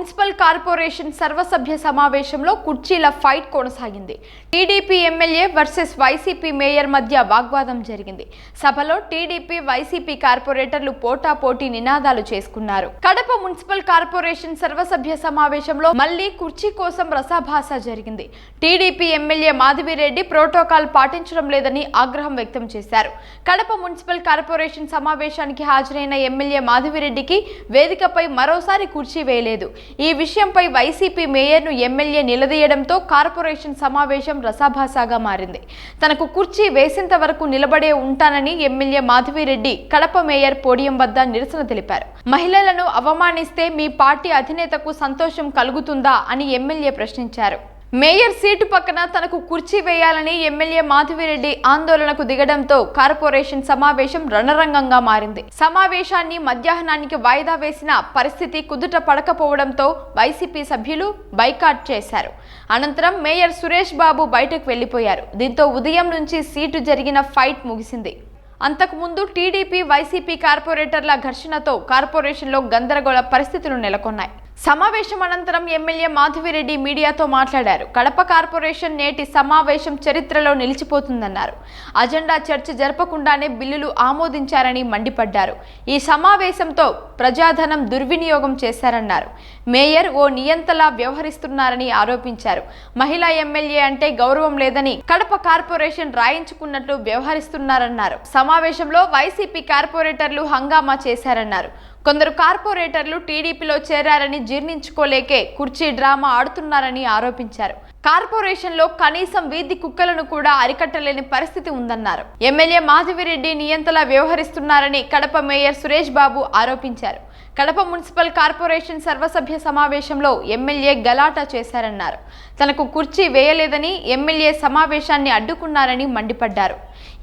Municipal corporation సర్వసభ్య సమావేశంలో కుర్చీల ఫైట్ కొనసాగింది. TDP MLA versus YCP mayor మధ్య వాగ్వాదం జరిగింది. సభలో టీడీపీ వైసీపీ కార్పొరేటర్లు పోటాపోటీ నినాదాలు చేసుకున్నారు. కడప మున్సిపల్ కార్పొరేషన్ సర్వసభ్య సమావేశంలో మళ్ళీ కుర్చీ కోసం రసాభాస జరిగింది. టీడీపీ ఎమ్మెల్యే మాధవిరెడ్డి ప్రోటోకాల్ పాటించడం లేదని ఆగ్రహం వ్యక్తం చేశారు. కడప మున్సిపల్ కార్పొరేషన్ సమావేశానికి హాజరైన ఎమ్మెల్యే మాధవిరెడ్డికి వేదికపై మరోసారి కుర్చీ వేయలేదు. ఈ విషయంపై వైసీపీ మేయర్ను ఎమ్మెల్యే నిలదీయడంతో కార్పొరేషన్ సమావేశం రసాభాసాగా మారింది. తనకు కుర్చీ వేసేంత వరకు నిలబడే ఉంటానని MLA Madhavi Reddy Kadapa mayor podium వద్ద నిరసన తెలిపారు. మహిళలను అవమానిస్తే మీ పార్టీ అధినేతకు సంతోషం కలుగుతుందా అని ఎమ్మెల్యే ప్రశ్నించారు. మేయర్ సీటు పక్కన తనకు కుర్చీ వేయాలని ఎమ్మెల్యే మాధవిరెడ్డి ఆందోళనకు దిగడంతో కార్పొరేషన్ సమావేశం రణరంగంగా మారింది. సమావేశాన్ని మధ్యాహ్నానికి వాయిదా వేసిన పరిస్థితి కుదుట పడకపోవడంతో వైసీపీ సభ్యులు బైకాట్ చేశారు. అనంతరం మేయర్ సురేష్ బాబు బయటకు వెళ్ళిపోయారు దీంతో ఉదయం నుంచి సీటు జరిగిన ఫైట్ ముగిసింది. అంతకుముందు టీడీపీ వైసీపీ కార్పొరేటర్ల ఘర్షణతో కార్పొరేషన్లో గందరగోళ పరిస్థితులు నెలకొన్నాయి. సమావేశం అనంతరం ఎమ్మెల్యే మాధవిరెడ్డి మీడియాతో మాట్లాడారు. కడప కార్పొరేషన్ నేటి సమావేశం చరిత్రలో నిలిచిపోతుందన్నారు. అజెండా చర్చ జరపకుండానే బిల్లులు ఆమోదించారని మండిపడ్డారు. ఈ సమావేశంతో ప్రజాధనం దుర్వినియోగం చేశారన్నారు. మేయర్ ఓ నియంతలా వ్యవహరిస్తున్నారని ఆరోపించారు. మహిళా ఎమ్మెల్యే అంటే గౌరవం లేదని కడప కార్పొరేషన్ రాయించుకున్నట్లు వ్యవహరిస్తున్నారన్నారు. సమావేశంలో వైసీపీ కార్పొరేటర్లు హంగామా చేశారన్నారు. కొందరు కార్పొరేటర్లు టీడీపీలో చేరారని జీర్ణించుకోలేకే కుర్చీ డ్రామా ఆడుతున్నారని ఆరోపించారు. కార్పొరేషన్లో కనీసం వీధి కుక్కలను కూడా అరికట్టలేని పరిస్థితి ఉందన్నారు. ఎమ్మెల్యే మాధవిరెడ్డి నియంతలా వ్యవహరిస్తున్నారని కడప మేయర్ సురేష్ బాబు ఆరోపించారు. కడప మున్సిపల్ కార్పొరేషన్ సర్వసభ్య సమావేశంలో ఎమ్మెల్యే గలాటా చేశారన్నారు. తనకు కుర్చీ వేయలేదని ఎమ్మెల్యే సమావేశాన్ని అడ్డుకున్నారని మండిపడ్డారు.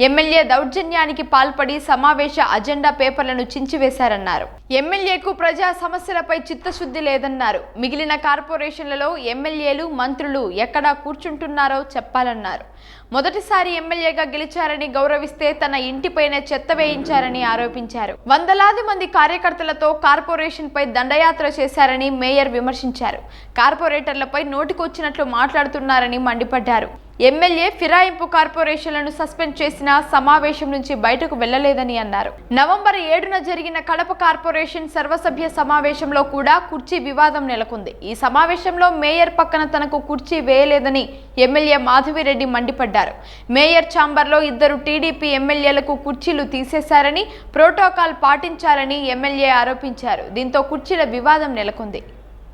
ఎమ్మెల్యే దౌర్జన్యానికి పాల్పడి సమావేశ అజెండా పేపర్లను చించివేశారన్నారు. ఎమ్మెల్యేకు ప్రజా సమస్యలపై చిత్తశుద్ధి లేదన్నారు. మిగిలిన కార్పొరేషన్లలో ఎమ్మెల్యేలు మంత్రులు ఎక్కడా కూర్చుంటున్నారో చెప్పాలన్నారు. మొదటిసారి ఎమ్మెల్యేగా గెలిచారని గౌరవిస్తే తన ఇంటిపైనే చెత్త వేయించారని ఆరోపించారు. వందలాది మంది కార్యకర్తలతో కార్పొరేషన్ పై దండయాత్ర చేశారని మేయర్ విమర్శించారు. కార్పొరేటర్లపై నోటికొచ్చినట్లు మాట్లాడుతున్నారని మండిపడ్డారు. ఎమ్మెల్యే ఫిరాయింపు కార్పొరేషన్లను సస్పెండ్ చేసిన సమావేశం నుంచి బయటకు వెళ్ళలేదని అన్నారు. నవంబర్ ఏడున జరిగిన కడప కార్పొరేషన్ సర్వసభ్య సమావేశంలో కూడా కుర్చీ వివాదం నెలకొంది. ఈ సమావేశంలో మేయర్ పక్కన తనకు కుర్చీ వేయలేదని ఎమ్మెల్యే మాధవిరెడ్డి మండిపడ్డారు. మేయర్ ఛాంబర్లో ఇద్దరు టీడీపీ ఎమ్మెల్యేలకు కుర్చీలు తీసేశారని ప్రోటోకాల్ పాటించాలని ఎమ్మెల్యే ఆరోపించారు. దీంతో కుర్చీల వివాదం నెలకొంది.